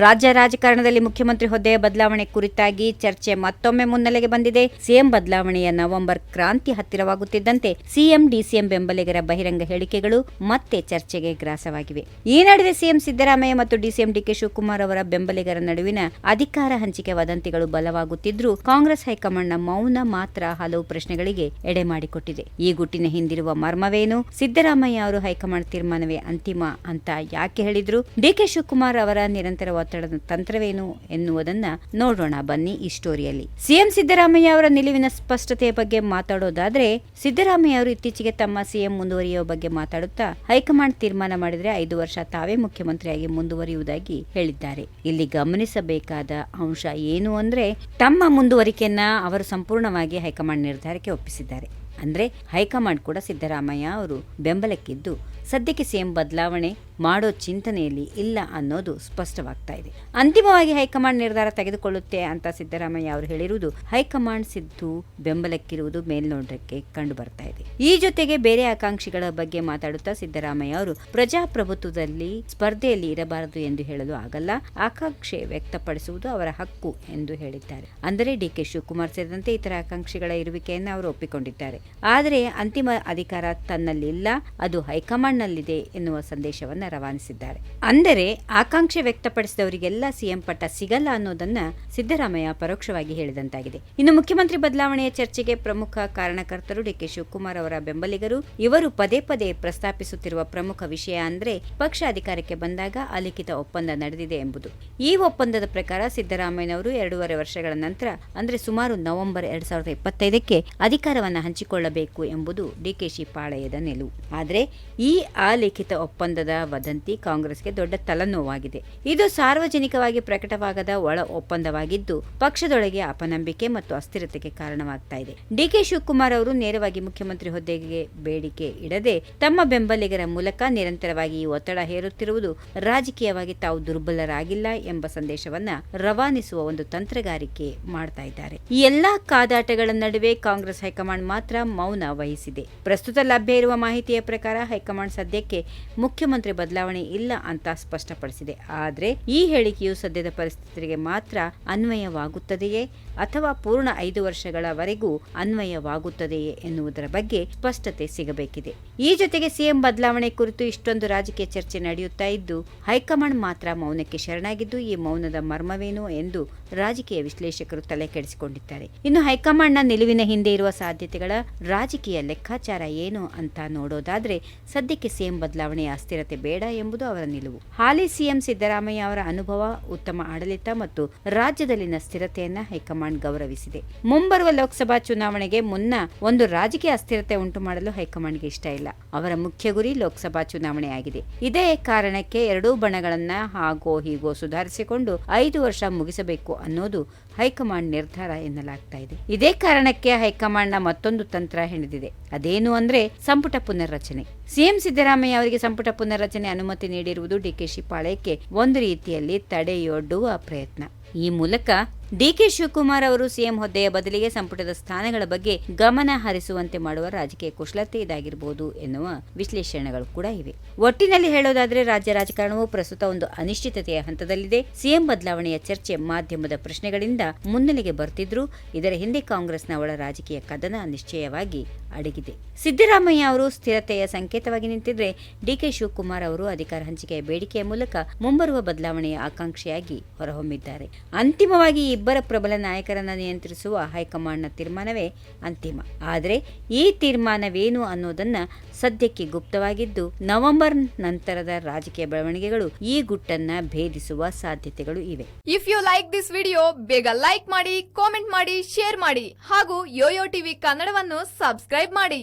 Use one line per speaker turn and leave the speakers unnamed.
ರಾಜ್ಯ ರಾಜಕಾರಣದಲ್ಲಿ ಮುಖ್ಯಮಂತ್ರಿ ಹುದ್ದೆಯ ಬದಲಾವಣೆ ಕುರಿತಾಗಿ ಚರ್ಚೆ ಮತ್ತೊಮ್ಮೆ ಮುನ್ನೆಲೆಗೆ ಬಂದಿದೆ. ಸಿಎಂ ಬದಲಾವಣೆಯ ನವೆಂಬರ್ ಕ್ರಾಂತಿ ಹತ್ತಿರವಾಗುತ್ತಿದ್ದಂತೆ ಸಿಎಂ, ಡಿಸಿಎಂ ಬೆಂಬಲಿಗರ ಬಹಿರಂಗ ಹೇಳಿಕೆಗಳು ಮತ್ತೆ ಚರ್ಚೆಗೆ ಗ್ರಾಸವಾಗಿವೆ. ಈ ನಡುವೆ ಸಿಎಂ ಸಿದ್ದರಾಮಯ್ಯ ಮತ್ತು ಡಿಸಿಎಂ ಡಿಕೆ ಶಿವಕುಮಾರ್ ಅವರ ಬೆಂಬಲಿಗರ ನಡುವಿನ ಅಧಿಕಾರ ಹಂಚಿಕೆ ವದಂತಿಗಳು ಬಲವಾಗುತ್ತಿದ್ರೂ ಕಾಂಗ್ರೆಸ್ ಹೈಕಮಾಂಡ್ನ ಮೌನ ಮಾತ್ರ ಹಲವು ಪ್ರಶ್ನೆಗಳಿಗೆ ಎಡೆ ಮಾಡಿಕೊಟ್ಟಿದೆ. ಈ ಗುಟ್ಟಿನ ಹಿಂದಿರುವ ಮರ್ಮವೇನು? ಸಿದ್ದರಾಮಯ್ಯ ಅವರು ಹೈಕಮಾಂಡ್ ತೀರ್ಮಾನವೇ ಅಂತಿಮ ಅಂತ ಯಾಕೆ ಹೇಳಿದ್ರು? ಡಿಕೆ ಶಿವಕುಮಾರ್ ಅವರ ನಿರಂತರ ಒತ್ತಡದ ತಂತ್ರವೇನು ಎನ್ನುವುದನ್ನ ನೋಡೋಣ. ಬನ್ನಿ ಈ ಸ್ಟೋರಿಯಲ್ಲಿ. ಸಿಎಂ ಸಿದ್ದರಾಮಯ್ಯ ಅವರ ನಿಲುವಿನ ಸ್ಪಷ್ಟತೆಯ ಬಗ್ಗೆ ಮಾತಾಡೋದಾದ್ರೆ, ಸಿದ್ದರಾಮಯ್ಯ ಅವರು ಇತ್ತೀಚೆಗೆ ತಮ್ಮ ಸಿಎಂ ಮುಂದುವರಿಯುವ ಬಗ್ಗೆ ಮಾತಾಡುತ್ತಾ ಹೈಕಮಾಂಡ್ ತೀರ್ಮಾನ ಮಾಡಿದ್ರೆ ಐದು ವರ್ಷ ತಾವೇ ಮುಖ್ಯಮಂತ್ರಿಯಾಗಿ ಮುಂದುವರಿಯುವುದಾಗಿ ಹೇಳಿದ್ದಾರೆ. ಇಲ್ಲಿ ಗಮನಿಸಬೇಕಾದ ಅಂಶ ಏನು ಅಂದ್ರೆ, ತಮ್ಮ ಮುಂದುವರಿಕೆಯನ್ನ ಅವರು ಸಂಪೂರ್ಣವಾಗಿ ಹೈಕಮಾಂಡ್ ನಿರ್ಧಾರಕ್ಕೆ ಒಪ್ಪಿಸಿದ್ದಾರೆ. ಅಂದ್ರೆ ಹೈಕಮಾಂಡ್ ಕೂಡ ಸಿದ್ದರಾಮಯ್ಯ ಅವರು ಬೆಂಬಲಕ್ಕಿದ್ದು ಸದ್ಯಕ್ಕೆ ಸಿಎಂ ಬದಲಾವಣೆ ಮಾಡೋ ಚಿಂತನೆಯಲ್ಲಿ ಇಲ್ಲ ಅನ್ನೋದು ಸ್ಪಷ್ಟವಾಗ್ತಾ ಇದೆ. ಅಂತಿಮವಾಗಿ ಹೈಕಮಾಂಡ್ ನಿರ್ಧಾರ ತೆಗೆದುಕೊಳ್ಳುತ್ತೆ ಅಂತ ಸಿದ್ದರಾಮಯ್ಯ ಅವರು ಹೇಳಿರುವುದು ಹೈಕಮಾಂಡ್ ಸಿದ್ದು ಬೆಂಬಲಕ್ಕಿರುವುದು ಮೇಲ್ನೋಟಕ್ಕೆ ಕಂಡು ಬರ್ತಾ ಇದೆ. ಈ ಜೊತೆಗೆ ಬೇರೆ ಆಕಾಂಕ್ಷಿಗಳ ಬಗ್ಗೆ ಮಾತಾಡುತ್ತಾ ಸಿದ್ದರಾಮಯ್ಯ ಅವರು ಪ್ರಜಾಪ್ರಭುತ್ವದಲ್ಲಿ ಸ್ಪರ್ಧೆಯಲ್ಲಿ ಇರಬಾರದು ಎಂದು ಹೇಳಲು ಆಗಲ್ಲ, ಆಕಾಂಕ್ಷೆ ವ್ಯಕ್ತಪಡಿಸುವುದು ಅವರ ಹಕ್ಕು ಎಂದು ಹೇಳಿದ್ದಾರೆ. ಅಂದರೆ ಡಿ ಕೆ ಶಿವಕುಮಾರ್ ಸೇರಿದಂತೆ ಇತರ ಆಕಾಂಕ್ಷಿಗಳ ಇರುವಿಕೆಯನ್ನು ಅವರು ಒಪ್ಪಿಕೊಂಡಿದ್ದಾರೆ. ಆದರೆ ಅಂತಿಮ ಅಧಿಕಾರ ತನ್ನಲ್ಲಿಲ್ಲ, ಅದು ಹೈಕಮಾಂಡ್ನಲ್ಲಿದೆ ಎನ್ನುವ ಸಂದೇಶವನ್ನು ರವಾನಿಸಿದ್ದಾರೆ. ಅಂದರೆ ಆಕಾಂಕ್ಷೆ ವ್ಯಕ್ತಪಡಿಸಿದವರಿಗೆಲ್ಲ ಸಿಎಂ ಪಟ್ಟ ಸಿಗಲ್ಲ ಅನ್ನೋದನ್ನ ಸಿದ್ದರಾಮಯ್ಯ ಪರೋಕ್ಷವಾಗಿ ಹೇಳಿದಂತಾಗಿದೆ. ಇನ್ನು ಮುಖ್ಯಮಂತ್ರಿ ಬದಲಾವಣೆಯ ಚರ್ಚೆಗೆ ಪ್ರಮುಖ ಕಾರಣಕರ್ತರು ಡಿಕೆ ಶಿವಕುಮಾರ್ ಅವರ ಬೆಂಬಲಿಗರು. ಇವರು ಪದೇ ಪದೇ ಪ್ರಸ್ತಾಪಿಸುತ್ತಿರುವ ಪ್ರಮುಖ ವಿಷಯ ಅಂದ್ರೆ ಪಕ್ಷ ಅಧಿಕಾರಕ್ಕೆ ಬಂದಾಗ ಅಲಿಖಿತ ಒಪ್ಪಂದ ನಡೆದಿದೆ ಎಂಬುದು. ಈ ಒಪ್ಪಂದದ ಪ್ರಕಾರ ಸಿದ್ದರಾಮಯ್ಯನವರು ಎರಡೂವರೆ ವರ್ಷಗಳ ನಂತರ, ಅಂದ್ರೆ ಸುಮಾರು ನವೆಂಬರ್ ಎರಡ್ ಸಾವಿರದ ಇಪ್ಪತ್ತೈದಕ್ಕೆ ಅಧಿಕಾರವನ್ನು ಹಂಚಿಕೊಳ್ಳಬೇಕು ಎಂಬುದು ಡಿಕೆಶಿ ಪಾಳಯದ ನಿಲುವು. ಆದರೆ ಈ ಅಲಿಖಿತ ಒಪ್ಪಂದದ ವದಂತಿ ಕಾಂಗ್ರೆಸ್ಗೆ ದೊಡ್ಡ ತಲೆನೋವಾಗಿದೆ. ಇದು ಸಾರ್ವಜನಿಕವಾಗಿ ಪ್ರಕಟವಾಗದ ಒಳ ಒಪ್ಪಂದವಾಗಿದ್ದು, ಪಕ್ಷದೊಳಗೆ ಅಪನಂಬಿಕೆ ಮತ್ತು ಅಸ್ಥಿರತೆಗೆ ಕಾರಣವಾಗ್ತಾ ಇದೆ. ಡಿಕೆ ಶಿವಕುಮಾರ್ ಅವರು ನೇರವಾಗಿ ಮುಖ್ಯಮಂತ್ರಿ ಹುದ್ದೆಗೆ ಬೇಡಿಕೆ ಇಡದೆ, ತಮ್ಮ ಬೆಂಬಲಿಗರ ಮೂಲಕ ನಿರಂತರವಾಗಿ ಈ ಒತ್ತಡ ಹೇರುತ್ತಿರುವುದು ರಾಜಕೀಯವಾಗಿ ತಾವು ದುರ್ಬಲರಾಗಿಲ್ಲ ಎಂಬ ಸಂದೇಶವನ್ನ ರವಾನಿಸುವ ಒಂದು ತಂತ್ರಗಾರಿಕೆ ಮಾಡ್ತಾ ಇದ್ದಾರೆ. ಈ ಎಲ್ಲಾ ಕಾದಾಟಗಳ ನಡುವೆ ಕಾಂಗ್ರೆಸ್ ಹೈಕಮಾಂಡ್ ಮಾತ್ರ ಮೌನ ವಹಿಸಿದೆ. ಪ್ರಸ್ತುತ ಲಭ್ಯ ಇರುವ ಮಾಹಿತಿಯ ಪ್ರಕಾರ ಹೈಕಮಾಂಡ್ ಸದ್ಯಕ್ಕೆ ಮುಖ್ಯಮಂತ್ರಿ ಬದಲಾವಣೆ ಇಲ್ಲ ಅಂತ ಸ್ಪಷ್ಟಪಡಿಸಿದೆ. ಆದರೆ ಈ ಹೇಳಿಕೆಯು ಸದ್ಯದ ಪರಿಸ್ಥಿತಿಗೆ ಮಾತ್ರ ಅನ್ವಯವಾಗುತ್ತದೆಯೇ? ಅಥವಾ ಪೂರ್ಣ ಐದು ವರ್ಷಗಳವರೆಗೂ ಅನ್ವಯವಾಗುತ್ತದೆಯೇ ಎನ್ನುವುದರ ಬಗ್ಗೆ ಸ್ಪಷ್ಟತೆ ಸಿಗಬೇಕಿದೆ. ಈ ಜೊತೆಗೆ ಸಿಎಂ ಬದಲಾವಣೆ ಕುರಿತು ಇಷ್ಟೊಂದು ರಾಜಕೀಯ ಚರ್ಚೆ ನಡೆಯುತ್ತಾ ಇದ್ದು, ಹೈಕಮಾಂಡ್ ಮಾತ್ರ ಮೌನಕ್ಕೆ ಶರಣಾಗಿದ್ದು, ಈ ಮೌನದ ಮರ್ಮವೇನು ಎಂದು ರಾಜಕೀಯ ವಿಶ್ಲೇಷಕರು ತಲೆ ಕೆಡಿಸಿಕೊಂಡಿದ್ದಾರೆ ಇನ್ನು ಹೈಕಮಾಂಡ್ನ ನಿಲುವಿನ ಹಿಂದೆ ಇರುವ ಸಾಧ್ಯತೆಗಳ ರಾಜಕೀಯ ಲೆಕ್ಕಾಚಾರ ಏನು ಅಂತ ನೋಡೋದಾದ್ರೆ ಸದ್ಯಕ್ಕೆ ಸಿಎಂ ಬದಲಾವಣೆಯ ಅಸ್ಥಿರತೆ ಬೇಡ ಎಂಬುದು ಅವರ ನಿಲುವು. ಹಾಲಿ ಸಿಎಂ ಸಿದ್ದರಾಮಯ್ಯ ಅವರ ಅನುಭವ ಉತ್ತಮ ಆಡಳಿತ ಮತ್ತು ರಾಜ್ಯದಲ್ಲಿನ ಸ್ಥಿರತೆಯನ್ನ ಹೈಕಮಾಂಡ್ ಗೌರವಿಸಿದೆ. ಮುಂಬರುವ ಲೋಕಸಭಾ ಚುನಾವಣೆಗೆ ಮುನ್ನ ಒಂದು ರಾಜಕೀಯ ಅಸ್ಥಿರತೆ ಉಂಟು ಮಾಡಲು ಹೈಕಮಾಂಡ್ಗೆ ಇಷ್ಟ ಇಲ್ಲ. ಅವರ ಮುಖ್ಯ ಗುರಿ ಲೋಕಸಭಾ ಚುನಾವಣೆಯಾಗಿದೆ ಇದೇ ಕಾರಣಕ್ಕೆ ಎರಡೂ ಬಣಗಳನ್ನ ಹಾಗೋ ಹೀಗೋ ಸುಧಾರಿಸಿಕೊಂಡು ಐದು ವರ್ಷ ಮುಗಿಸಬೇಕು ಅನ್ನೋದು ಹೈಕಮಾಂಡ್ ನಿರ್ಧಾರ ಎನ್ನಲಾಗ್ತಾ ಇದೆ. ಇದೇ ಕಾರಣಕ್ಕೆ ಹೈಕಮಾಂಡ್ನ ಮತ್ತೊಂದು ತಂತ್ರ ಹೆಣೆದಿದೆ. ಅದೇನು ಅಂದ್ರೆ ಸಂಪುಟ ಪುನರ್ರಚನೆ. ಸಿಎಂ ಸಿದ್ದರಾಮಯ್ಯ ಅವರಿಗೆ ಸಂಪುಟ ಪುನರ್ರಚನೆ ಅನುಮತಿ ನೀಡಿರುವುದು ಡಿಕೆಶಿ ಪಾಳ್ಯಕ್ಕೆ ಒಂದು ರೀತಿಯಲ್ಲಿ ತಡೆಯೊಡ್ಡುವ ಪ್ರಯತ್ನ. ಈ ಮೂಲಕ ಡಿಕೆ ಶಿವಕುಮಾರ್ ಅವರು ಸಿಎಂ ಹುದ್ದೆಯ ಬದಲಿಗೆ ಸಂಪುಟದ ಸ್ಥಾನಗಳ ಬಗ್ಗೆ ಗಮನ ಹರಿಸುವಂತೆ ಮಾಡುವ ರಾಜಕೀಯ ಕುಶಲತೆ ಇದಾಗಿರಬಹುದು ಎನ್ನುವ ವಿಶ್ಲೇಷಣೆಗಳು ಕೂಡ ಇವೆ. ಒಟ್ಟಿನಲ್ಲಿ ಹೇಳೋದಾದ್ರೆ ರಾಜ್ಯ ರಾಜಕಾರಣವು ಪ್ರಸ್ತುತ ಒಂದು ಅನಿಶ್ಚಿತತೆಯ ಹಂತದಲ್ಲಿದೆ. ಸಿಎಂ ಬದಲಾವಣೆಯ ಚರ್ಚೆ ಮಾಧ್ಯಮದ ಪ್ರಶ್ನೆಗಳಿಂದ ಮುನ್ನೆಲೆಗೆ ಬರ್ತಿದ್ರು. ಇದರ ಹಿಂದೆ ಕಾಂಗ್ರೆಸ್ನ ಒಳ ರಾಜಕೀಯ ಕದನ ನಿಶ್ಚಯವಾಗಿ ಅಡಗಿದೆ. ಸಿದ್ದರಾಮಯ್ಯ ಅವರು ಸ್ಥಿರತೆಯ ಸಂಕೇತವಾಗಿ ನಿಂತಿದ್ರೆ ಡಿಕೆ ಶಿವಕುಮಾರ್ ಅವರು ಅಧಿಕಾರ ಹಂಚಿಕೆಯ ಬೇಡಿಕೆಯ ಮೂಲಕ ಮುಂಬರುವ ಬದಲಾವಣೆಯ ಆಕಾಂಕ್ಷೆಯಾಗಿ ಹೊರಹೊಮ್ಮಿದ್ದಾರೆ. ಅಂತಿಮವಾಗಿ ಈ ಇಬ್ಬರ ಪ್ರಬಲ ನಾಯಕರನ್ನು ನಿಯಂತ್ರಿಸುವ ಹೈಕಮಾಂಡ್ನ ತೀರ್ಮಾನವೇ ಅಂತಿಮ. ಆದರೆ ಈ ತೀರ್ಮಾನವೇನು ಅನ್ನೋದನ್ನು ಸದ್ಯಕ್ಕೆ ಗುಪ್ತವಾಗಿದ್ದು ನವೆಂಬರ್ ನಂತರದ ರಾಜಕೀಯ ಬೆಳವಣಿಗೆಗಳು ಈ ಗುಟ್ಟನ್ನ ಭೇದಿಸುವ ಸಾಧ್ಯತೆಗಳು ಇವೆ.
If you like this video ಬೇಗ ಲೈಕ್ ಮಾಡಿ ಕಾಮೆಂಟ್ ಮಾಡಿ ಶೇರ್ ಮಾಡಿ ಹಾಗೂ ಯೋಯೋ ಟಿವಿ ಕನ್ನಡವನ್ನು ಸಬ್ಸ್ಕ್ರೈಬ್ ಮಾಡಿ.